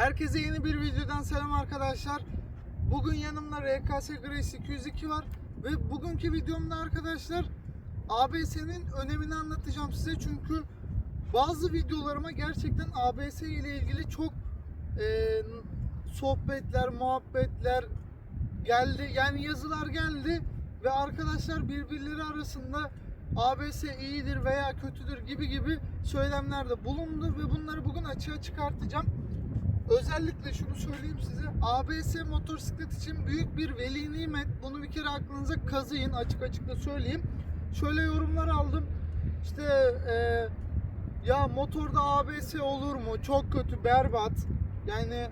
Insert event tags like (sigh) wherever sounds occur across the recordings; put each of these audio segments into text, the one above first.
Herkese yeni bir videodan selam arkadaşlar. Bugün yanımda RKS Grace 202 var ve bugünkü videomda arkadaşlar ABS'nin önemini anlatacağım size çünkü bazı videolarıma gerçekten ABS ile ilgili çok e, sohbetler, muhabbetler geldi. Yani yazılar geldi ve arkadaşlar birbirleri arasında ABS iyidir veya kötüdür gibi gibi söylemlerde bulundu ve bunları bugün açığa çıkartacağım. Özellikle şunu söyleyeyim size. ABS motosiklet için büyük bir veli nimet. Bunu bir kere aklınıza kazıyın. Açık açık da söyleyeyim. Şöyle yorumlar aldım. İşte e, ya motorda ABS olur mu? Çok kötü, berbat. Yani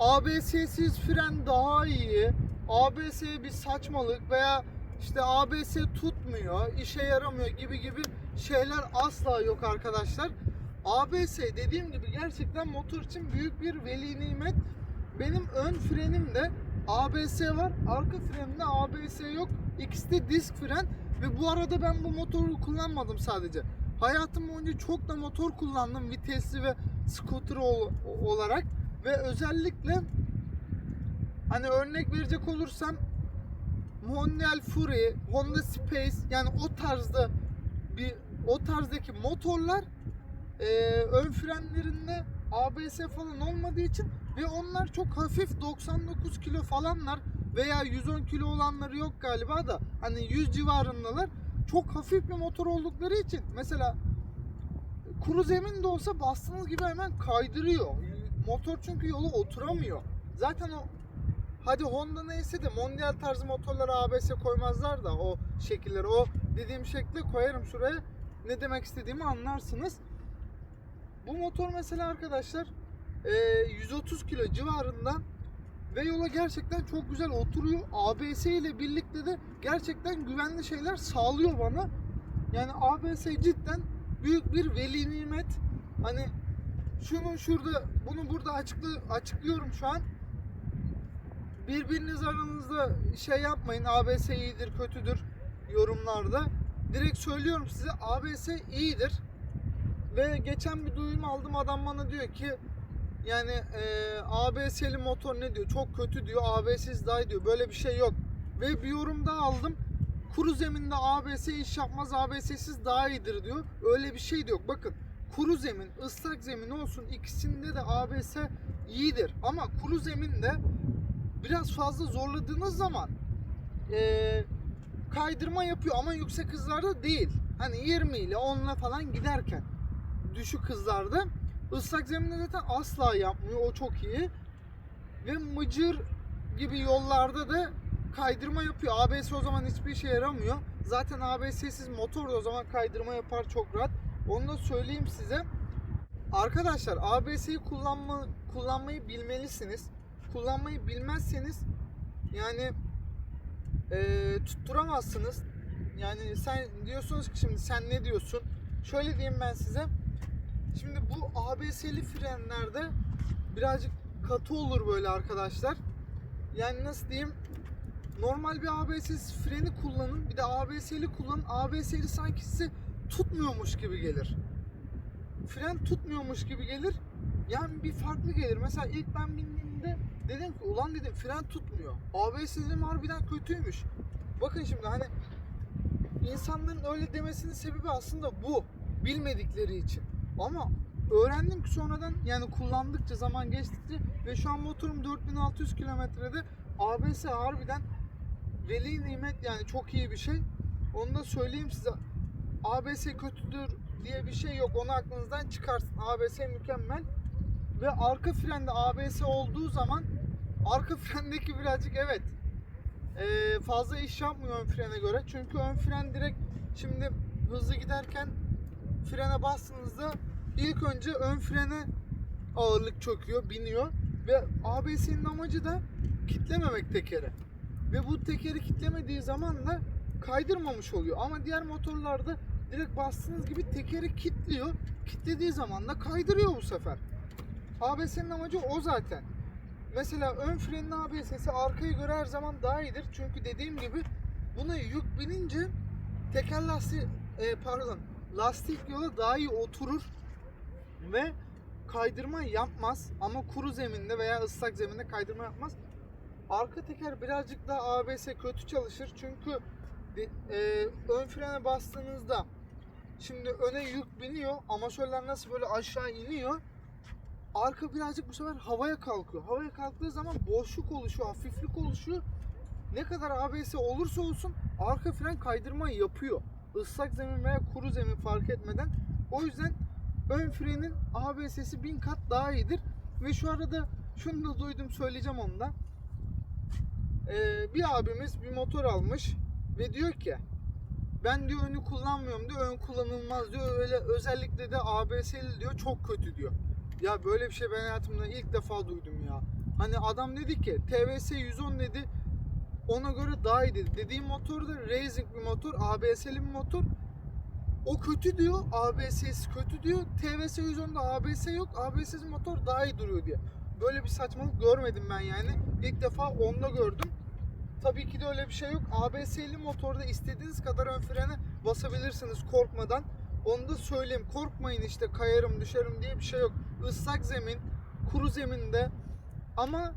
ABS'siz fren daha iyi. ABS bir saçmalık veya işte ABS tutmuyor, işe yaramıyor gibi gibi şeyler asla yok arkadaşlar. ABS dediğim gibi gerçekten motor için büyük bir veli nimet. Benim ön frenimde ABS var, arka frenimde ABS yok. İkisi de disk fren ve bu arada ben bu motoru kullanmadım sadece. Hayatım boyunca çok da motor kullandım vitesli ve scooter ol- olarak ve özellikle hani örnek verecek olursam Mondial Fury, Honda Space yani o tarzda bir o tarzdaki motorlar e, ön frenlerinde ABS falan olmadığı için ve onlar çok hafif 99 kilo falanlar veya 110 kilo olanları yok galiba da hani 100 civarındalar. Çok hafif bir motor oldukları için mesela kuru zemin de olsa bastığınız gibi hemen kaydırıyor. Motor çünkü yola oturamıyor. Zaten o hadi Honda neyse de Mondial tarzı motorlara ABS koymazlar da o şekilleri. O dediğim şekli koyarım şuraya. Ne demek istediğimi anlarsınız. Bu motor mesela arkadaşlar e, 130 kilo civarında ve yola gerçekten çok güzel oturuyor. ABS ile birlikte de gerçekten güvenli şeyler sağlıyor bana. Yani ABS cidden büyük bir veli nimet. Hani şunu şurada bunu burada açıklı, açıklıyorum şu an. Birbiriniz aranızda şey yapmayın. ABS iyidir, kötüdür yorumlarda. Direkt söylüyorum size ABS iyidir. Ve geçen bir duyum aldım adam bana diyor ki yani e, ABS'li motor ne diyor? Çok kötü diyor. ABS'siz daha iyi diyor. Böyle bir şey yok. Ve bir yorum daha aldım. Kuru zeminde ABS iş yapmaz. ABS'siz daha iyidir diyor. Öyle bir şey de yok. Bakın kuru zemin, ıslak zemin olsun ikisinde de ABS iyidir. Ama kuru zeminde biraz fazla zorladığınız zaman e, kaydırma yapıyor ama yüksek hızlarda değil. Hani 20 ile 10 ile falan giderken düşük hızlarda ıslak zeminde zaten asla yapmıyor. O çok iyi. Ve mıcır gibi yollarda da kaydırma yapıyor. ABS o zaman hiçbir işe yaramıyor. Zaten ABS'siz motor da o zaman kaydırma yapar çok rahat. Onu da söyleyeyim size. Arkadaşlar ABS'yi kullanma, kullanmayı bilmelisiniz. Kullanmayı bilmezseniz yani e, tutturamazsınız. Yani sen diyorsunuz ki şimdi sen ne diyorsun? Şöyle diyeyim ben size. Şimdi bu ABS'li frenlerde birazcık katı olur böyle arkadaşlar. Yani nasıl diyeyim? Normal bir ABS'siz freni kullanın. Bir de ABS'li kullanın. ABS'li sanki size tutmuyormuş gibi gelir. Fren tutmuyormuş gibi gelir. Yani bir farklı gelir. Mesela ilk ben bindiğimde dedim ki ulan dedim fren tutmuyor. ABS dedim harbiden kötüymüş. Bakın şimdi hani insanların öyle demesinin sebebi aslında bu. Bilmedikleri için. Ama öğrendim ki sonradan yani kullandıkça zaman geçtikçe ve şu an motorum 4600 kilometrede ABS harbiden veli nimet yani çok iyi bir şey. Onu da söyleyeyim size. ABS kötüdür diye bir şey yok. Onu aklınızdan çıkarsın. ABS mükemmel. Ve arka frende ABS olduğu zaman arka (laughs) frendeki birazcık evet ee, fazla iş yapmıyor ön frene göre. Çünkü ön fren direkt şimdi hızlı giderken frene bastığınızda ilk önce ön frene ağırlık çöküyor, biniyor ve ABS'nin amacı da kitlememek tekeri. Ve bu tekeri kitlemediği zaman da kaydırmamış oluyor. Ama diğer motorlarda direkt bastığınız gibi tekeri kitliyor. Kitlediği zaman da kaydırıyor bu sefer. ABS'nin amacı o zaten. Mesela ön frenin ABS'si arkayı göre her zaman daha iyidir. Çünkü dediğim gibi buna yük binince teker lastiği e, pardon lastik yola daha iyi oturur ve kaydırma yapmaz ama kuru zeminde veya ıslak zeminde kaydırma yapmaz. Arka teker birazcık daha ABS kötü çalışır çünkü e, ön frene bastığınızda şimdi öne yük biniyor amatörler nasıl böyle aşağı iniyor arka birazcık bu sefer havaya kalkıyor. Havaya kalktığı zaman boşluk oluşuyor, hafiflik oluşuyor. Ne kadar ABS olursa olsun arka fren kaydırma yapıyor. Islak zemin veya kuru zemin fark etmeden. O yüzden ön frenin ABS'si bin kat daha iyidir. Ve şu arada şunu da duydum söyleyeceğim onu da. Ee, bir abimiz bir motor almış ve diyor ki ben diyor önü kullanmıyorum diyor ön kullanılmaz diyor öyle özellikle de ABS'li diyor çok kötü diyor. Ya böyle bir şey ben hayatımda ilk defa duydum ya. Hani adam dedi ki TVS 110 dedi ona göre daha iyi dedi. Dediğim motor da racing bir motor, ABS'li bir motor. O kötü diyor, ABS'si kötü diyor. TVS 110'da ABS yok, ABS'siz motor daha iyi duruyor diye. Böyle bir saçmalık görmedim ben yani. İlk defa onda gördüm. Tabii ki de öyle bir şey yok. ABS'li motorda istediğiniz kadar ön frene basabilirsiniz korkmadan. Onu da söyleyeyim. Korkmayın işte kayarım düşerim diye bir şey yok. Islak zemin, kuru zeminde ama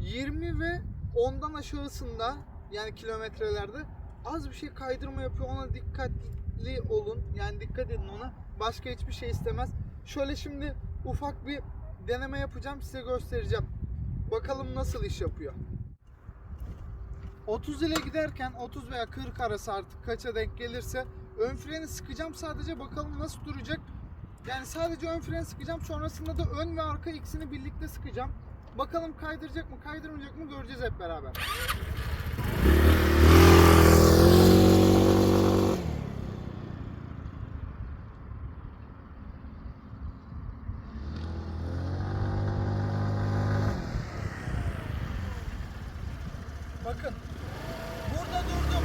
20 ve ondan aşağısında yani kilometrelerde az bir şey kaydırma yapıyor. Ona dikkatli olun. Yani dikkat edin ona. Başka hiçbir şey istemez. Şöyle şimdi ufak bir deneme yapacağım. Size göstereceğim. Bakalım nasıl iş yapıyor. 30 ile giderken 30 veya 40 arası artık kaça denk gelirse ön freni sıkacağım sadece bakalım nasıl duracak. Yani sadece ön freni sıkacağım sonrasında da ön ve arka ikisini birlikte sıkacağım. Bakalım kaydıracak mı kaydırmayacak mı göreceğiz hep beraber. Bakın burada durdum.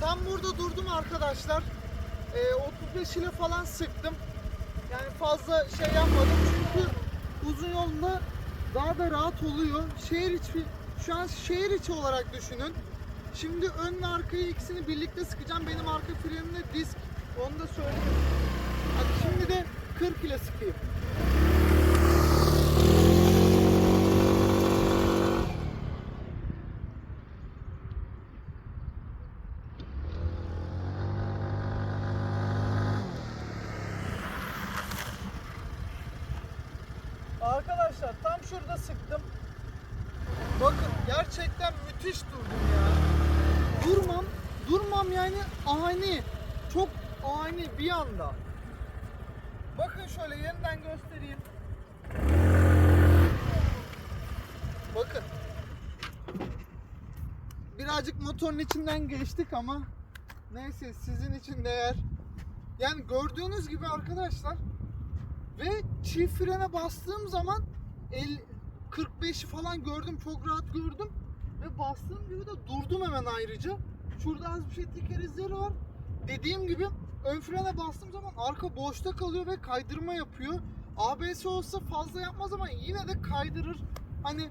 Tam burada durdum arkadaşlar. Ee, 35 ile falan sıktım. Yani fazla şey yapmadım çünkü uzun yolda daha da rahat oluyor. Şehir içi şu an şehir içi olarak düşünün. Şimdi ön ve arkayı ikisini birlikte sıkacağım. Benim arka frenimde disk. Onu da söyleyeyim. Hadi şimdi de 40 ile sıkayım. Arkadaşlar tam şurada sıktım. Bakın gerçekten müthiş durdum ya. Durmam, durmam yani ani. Çok ani bir anda. Bakın şöyle yeniden göstereyim. Bakın. Birazcık motorun içinden geçtik ama neyse sizin için değer. Yani gördüğünüz gibi arkadaşlar ve çift frene bastığım zaman el 45'i falan gördüm çok rahat gördüm ve bastığım gibi de durdum hemen ayrıca. Şurada az bir şey teker izleri var. Dediğim gibi ön frene bastığım zaman arka boşta kalıyor ve kaydırma yapıyor. ABS olsa fazla yapmaz ama yine de kaydırır. Hani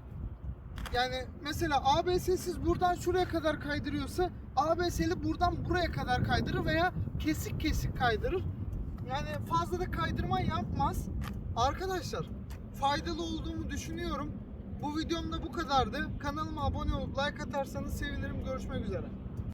yani mesela ABS'siz buradan şuraya kadar kaydırıyorsa ABS'li buradan buraya kadar kaydırır veya kesik kesik kaydırır. Yani fazla da kaydırma yapmaz. Arkadaşlar faydalı olduğumu düşünüyorum. Bu videom da bu kadardı. Kanalıma abone olup like atarsanız sevinirim. Görüşmek üzere.